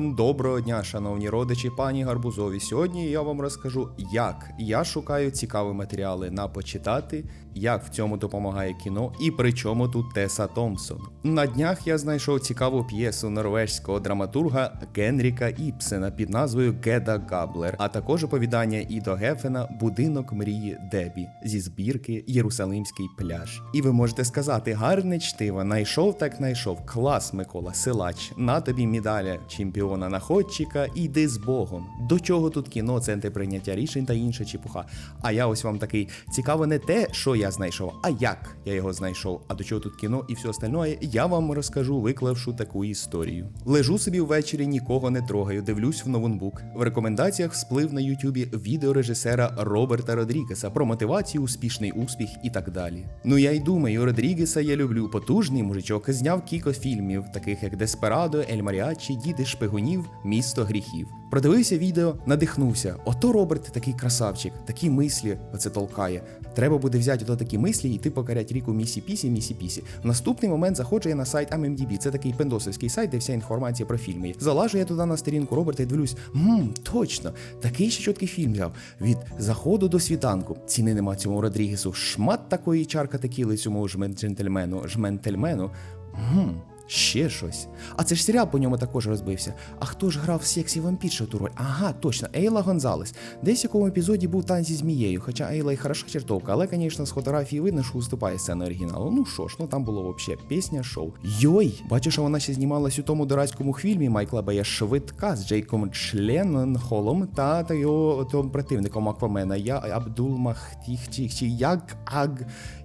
Доброго дня, шановні родичі, пані Гарбузові. Сьогодні я вам розкажу, як я шукаю цікаві матеріали на почитати, як в цьому допомагає кіно і при чому тут Теса Томпсон. На днях я знайшов цікаву п'єсу норвезького драматурга Генріка Іпсена під назвою Геда Габлер, а також оповідання Ідо Гефена Будинок мрії Дебі зі збірки Єрусалимський пляж. І ви можете сказати, гарне чтиво, найшов так найшов. Клас, Микола, силач. На тобі медаля чемпіона находчика, іди з Богом. До чого тут кіно, центр прийняття рішень та інша чепуха. А я ось вам такий цікаво не те, що я знайшов, а як я його знайшов. А до чого тут кіно і все остальное, я вам розкажу, виклавши таку історію. Лежу собі ввечері, нікого не трогаю, дивлюсь в ноутбук. В рекомендаціях всплив на Ютубі відео режисера Роберта Родрігеса про мотивацію, успішний успіх і так далі. Ну я й думаю, Родрігеса я люблю. Потужний мужичок зняв кілька фільмів, таких як Деспирадо, Ель Маріачі, Діти шпигунів, Місто гріхів. Продивився відео, надихнувся. Ото Роберт такий красавчик, такі мислі оце толкає. Треба буде взяти ото такі мислі і йти покорять ріку Місі Пісі, Місі Пісі. В наступний момент заходжу я на сайт AMMDB. Це такий пендосовський сайт, де вся інформація про фільми. Залажу я туди на сторінку Роберта і дивлюсь, мм, точно, такий ще чіткий фільм взяв. Від заходу до світанку. Ціни нема цьому Родрігесу. Шмат такої чарка текіли цьому жмен джентльмену, жментельмену. Гм. Ще щось. А це ж серіал по ньому також розбився. А хто ж грав в сексі вампіршу ту роль? Ага, точно, Ейла Гонзалес. Десь в якому епізоді був танці зі змією, хоча Ейла і хороша чертовка, але, звісно, з фотографії видно, що виступає сцена оригіналу. Ну що ж, ну там було взагалі пісня, шоу. Йой! Бачу, що вона ще знімалась у тому дурацькому фільмі Майкла Бея Швидка з Джейком Членхолом та, та його том противником Аквамена. Я Абдул Махтіх як аг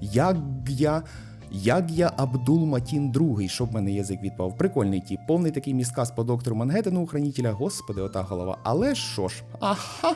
як я. Як я Абдул Матін другий, щоб мене язик відпав. Прикольний тіп, повний такий міскас по доктору Мангеттену, хранителя, господи, ота голова. Але що ж, ага,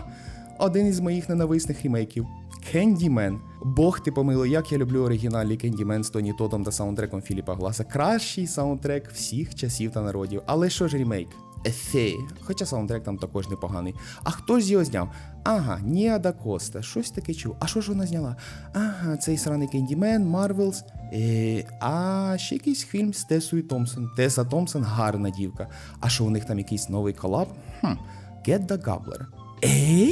один із моїх ненависних ремейків. Кендімен. Бог ти помилуй, як я люблю оригінальний Кендімен з Тоні Тодом та саундтреком Філіпа Гласа. Кращий саундтрек всіх часів та народів. Але що ж ремейк? Ефе, хоча саундтрек там також непоганий. А хто ж його зняв? Ага, Ніа да Коста, щось таке чув. А що ж вона зняла? Ага, цей сраний Кендімен, Марвелс. Е, а ще якийсь фільм з Тесою Томпсон. Теса Томпсон гарна дівка. А що у них там якийсь новий колаб? Хм, Get the Gobbler. Е?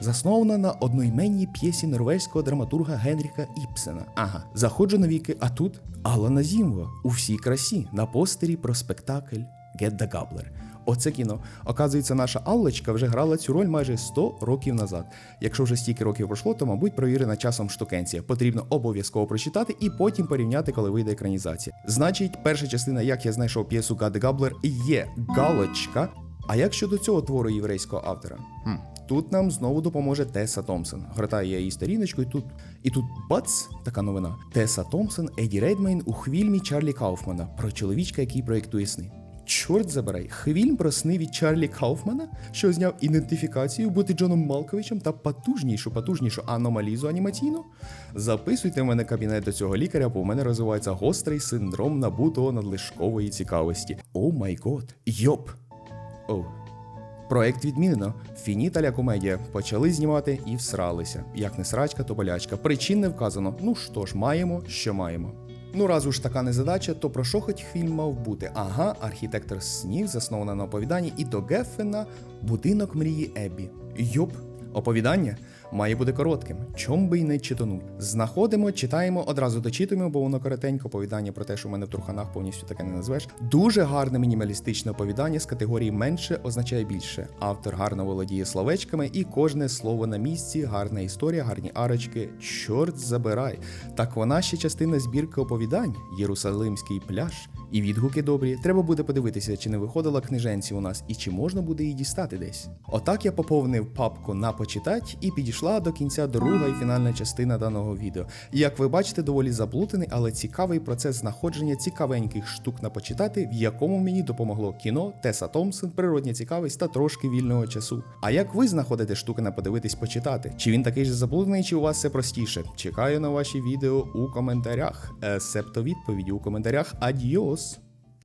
Заснована на одноіменній п'єсі норвезького драматурга Генріка Іпсена. Ага, заходжу на віки, а тут Алана Зімва у всій красі на постері про спектакль Get the Gobbler. Оце кіно. Оказується, наша Аллочка вже грала цю роль майже 100 років назад. Якщо вже стільки років пройшло, то, мабуть, провірена часом штукенція. Потрібно обов'язково прочитати і потім порівняти, коли вийде екранізація. Значить, перша частина, як я знайшов п'єсу the Gobbler, є Галочка. А як щодо цього твору єврейського автора? Хм. Тут нам знову допоможе Теса Томпсон. Гортаю я її сторіночку, і тут і тут бац, така новина. Теса Томпсон, Еді Редмейн у хвільмі Чарлі Кауфмана про чоловічка, який проєктує сни. Чорт забирай, хвільм про сни від Чарлі Кауфмана, що зняв ідентифікацію бути Джоном Малковичем та потужнішу, потужнішу аномалізу анімаційну. Записуйте в мене кабінет до цього лікаря, бо в мене розвивається гострий синдром набутого надлишкової цікавості. О май гот, йоп! О. Проект відмінено. Фініталя комедія. Почали знімати і всралися. Як не срачка, то болячка. Причин не вказано. Ну що ж, маємо, що маємо. Ну, раз уж така незадача, то про що хоч фільм мав бути? Ага, архітектор снів, заснована на оповіданні, і до Геффена будинок мрії Еббі. Йоп, оповідання має бути коротким, чом би й не читануть. Знаходимо, читаємо, одразу дочитуємо, бо воно коротенько оповідання про те, що в мене в труханах повністю таке не назвеш. Дуже гарне мінімалістичне оповідання з категорії менше означає більше. Автор гарно володіє словечками, і кожне слово на місці, гарна історія, гарні арочки. Чорт забирай. Так вона ще частина збірки оповідань, Єрусалимський пляж. І відгуки добрі. Треба буде подивитися, чи не виходила книженці у нас і чи можна буде її дістати десь. Отак я поповнив папку на почитать і підійшла до кінця друга і фінальна частина даного відео. Як ви бачите, доволі заплутаний, але цікавий процес знаходження цікавеньких штук на почитати, в якому мені допомогло кіно, Теса Томпсон, природня цікавість та трошки вільного часу. А як ви знаходите штуки на подивитись почитати? Чи він такий же заплутаний, чи у вас все простіше? Чекаю на ваші відео у коментарях. Септо відповіді у коментарях. Адіос!